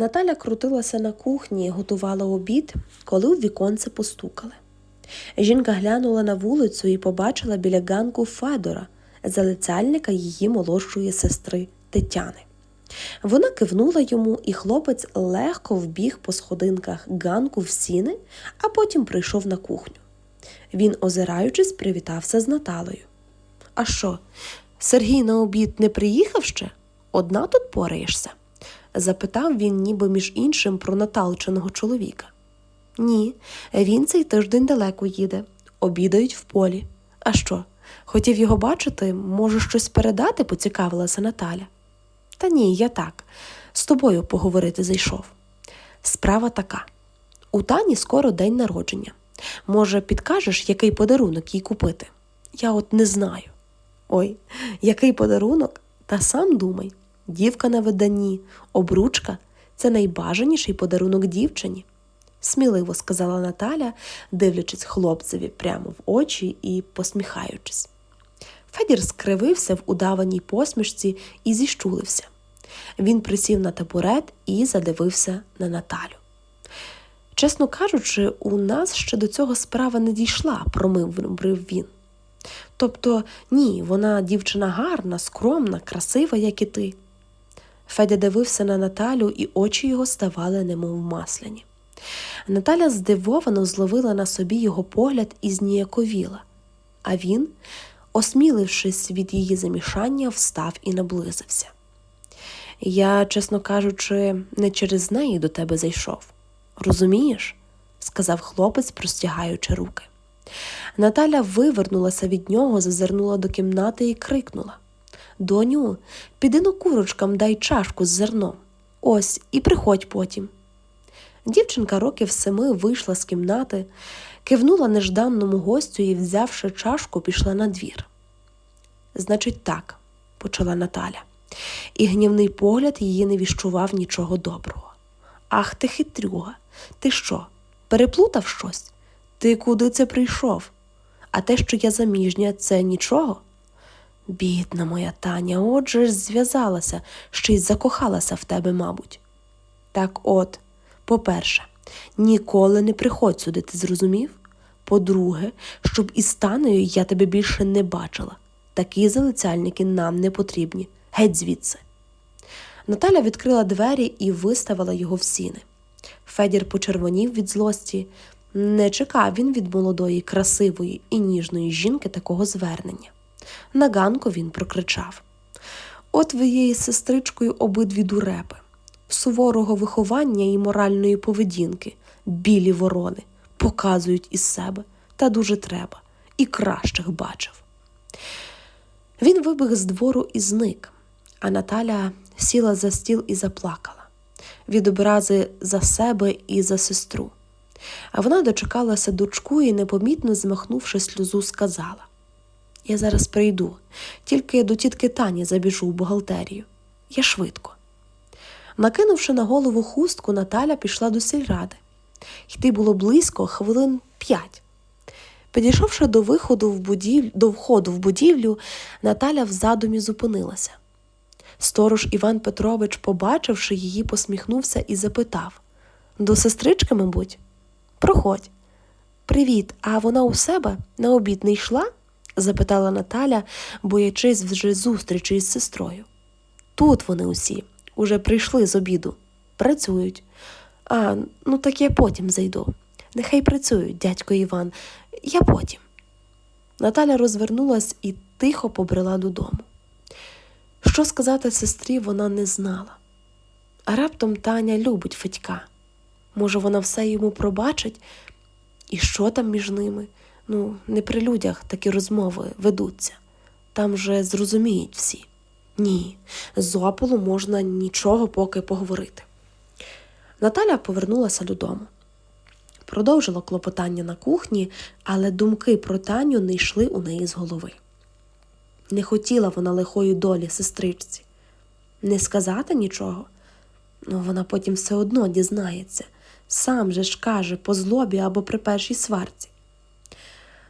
Наталя крутилася на кухні і готувала обід, коли у віконце постукали. Жінка глянула на вулицю і побачила біля ганку Федора, залицяльника її молодшої сестри Тетяни. Вона кивнула йому, і хлопець легко вбіг по сходинках ганку в сіни, а потім прийшов на кухню. Він, озираючись, привітався з Наталою. А що, Сергій на обід не приїхав ще? Одна тут пораєшся? Запитав він, ніби між іншим про Наталчиного чоловіка. Ні, він цей тиждень далеко їде, обідають в полі. А що, хотів його бачити, може, щось передати, поцікавилася Наталя. Та ні, я так, з тобою поговорити зайшов. Справа така: у Тані скоро день народження. Може, підкажеш, який подарунок їй купити? Я от не знаю. Ой, який подарунок? Та сам думай. Дівка на виданні, обручка це найбажаніший подарунок дівчині, сміливо сказала Наталя, дивлячись хлопцеві прямо в очі і посміхаючись. Федір скривився в удаваній посмішці і зіщулився. Він присів на табурет і задивився на Наталю. Чесно кажучи, у нас ще до цього справа не дійшла, промовив він. Тобто, ні, вона дівчина гарна, скромна, красива, як і ти. Федя дивився на Наталю, і очі його ставали немов масляні. Наталя здивовано зловила на собі його погляд і зніяковіла, а він, осмілившись від її замішання, встав і наблизився. Я, чесно кажучи, не через неї до тебе зайшов. Розумієш? сказав хлопець, простягаючи руки. Наталя вивернулася від нього, зазирнула до кімнати і крикнула Доню, піди на курочкам дай чашку з зерном. Ось і приходь потім. Дівчинка років семи вийшла з кімнати, кивнула нежданному гостю і, взявши чашку, пішла на двір. Значить, так, почала Наталя, і гнівний погляд її не віщував нічого доброго. Ах ти хитрюга, ти що, переплутав щось? Ти куди це прийшов? А те, що я заміжня, це нічого? Бідна моя Таня, отже ж зв'язалася, ще й закохалася в тебе, мабуть. Так от, по-перше, ніколи не приходь сюди, ти зрозумів? По-друге, щоб із Танею я тебе більше не бачила. Такі залицяльники нам не потрібні. Геть звідси. Наталя відкрила двері і виставила його в сіни. Федір почервонів від злості. Не чекав він від молодої, красивої і ніжної жінки такого звернення. На ганку він прокричав От ви є сестричкою обидві дурепи, суворого виховання і моральної поведінки, білі ворони, показують із себе, та дуже треба, і кращих бачив. Він вибіг з двору і зник, а Наталя сіла за стіл і заплакала від образи за себе і за сестру. А вона дочекалася дочку і, непомітно змахнувши сльозу, сказала Я зараз прийду, тільки до тітки Тані забіжу в бухгалтерію. Я швидко. Накинувши на голову хустку, Наталя пішла до сільради. Йти було близько хвилин п'ять. Підійшовши до виходу в будів... до входу в будівлю, Наталя в задумі зупинилася. Сторож Іван Петрович, побачивши її, посміхнувся і запитав До сестрички, мабуть? Проходь. Привіт, а вона у себе на обід не йшла? Запитала Наталя, боячись вже зустрічі із сестрою. Тут вони усі уже прийшли з обіду, працюють. А, ну так я потім зайду. Нехай працюють, дядько Іван, я потім. Наталя розвернулась і тихо побрела додому. Що сказати сестрі, вона не знала. А раптом Таня любить Федька. Може, вона все йому пробачить? І що там між ними? Ну, не при людях такі розмови ведуться. Там же зрозуміють всі. Ні, з Ополу можна нічого поки поговорити. Наталя повернулася додому. Продовжила клопотання на кухні, але думки про Таню не йшли у неї з голови. Не хотіла вона лихої долі сестричці. Не сказати нічого, ну вона потім все одно дізнається. Сам же ж каже по злобі або при першій сварці.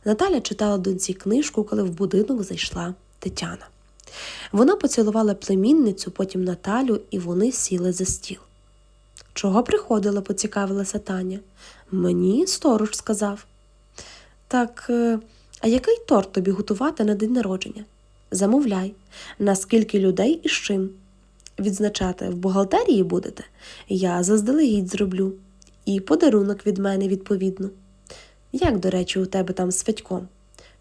Наталя читала доньці книжку, коли в будинок зайшла Тетяна. Вона поцілувала племінницю, потім Наталю, і вони сіли за стіл. Чого приходила, поцікавилася Таня. Мені сторож сказав. Так, е, а який торт тобі готувати на день народження? Замовляй, наскільки людей і з чим. Відзначати в бухгалтерії будете? Я заздалегідь зроблю. І подарунок від мене відповідно. Як, до речі, у тебе там з Федьком?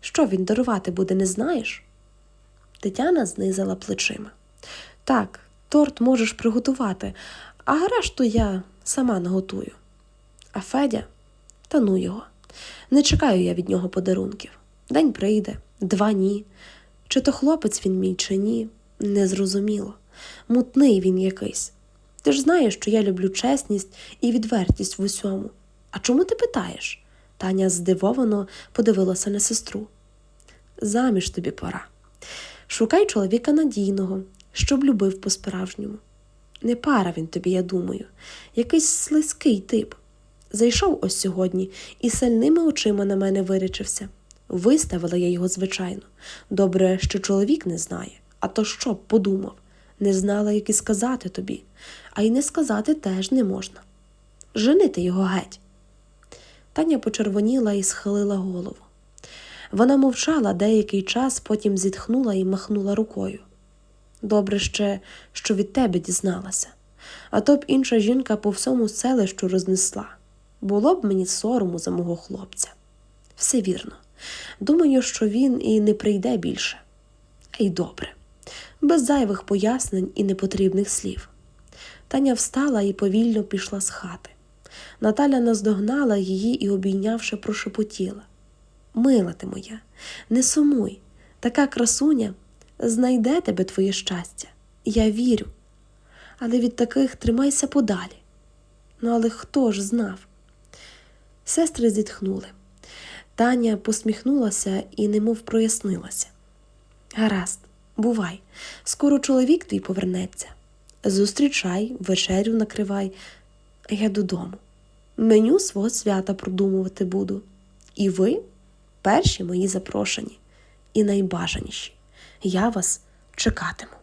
Що він дарувати буде, не знаєш? Тетяна знизила плечима. Так, торт можеш приготувати, а решту я сама наготую. А Федя, та ну його. Не чекаю я від нього подарунків. День прийде, два ні. Чи то хлопець він мій, чи ні, незрозуміло. Мутний він якийсь. Ти ж знаєш, що я люблю чесність і відвертість в усьому. А чому ти питаєш? Таня здивовано подивилася на сестру. Заміж тобі пора. Шукай чоловіка надійного, щоб любив по-справжньому. Не пара він тобі, я думаю, якийсь слизький тип. Зайшов ось сьогодні і сильними очима на мене вирічився. Виставила я його, звичайно. Добре, що чоловік не знає, а то що б подумав, не знала, як і сказати тобі, а й не сказати теж не можна. Женити його геть. Таня почервоніла і схилила голову. Вона мовчала деякий час, потім зітхнула і махнула рукою. Добре ще, що від тебе дізналася, а то б інша жінка по всьому селищу рознесла. Було б мені сорому за мого хлопця. Все вірно. Думаю, що він і не прийде більше. А й добре, без зайвих пояснень і непотрібних слів. Таня встала і повільно пішла з хати. Наталя наздогнала її і, обійнявши, прошепотіла. Мила ти моя, не сумуй, така красуня знайде тебе твоє щастя. Я вірю. Але від таких тримайся подалі. Ну, але хто ж знав? Сестри зітхнули. Таня посміхнулася і немов прояснилася. Гаразд, бувай, скоро чоловік твій повернеться. Зустрічай, вечерю накривай, я додому. Меню свого свята продумувати буду. І ви перші мої запрошені і найбажаніші. Я вас чекатиму.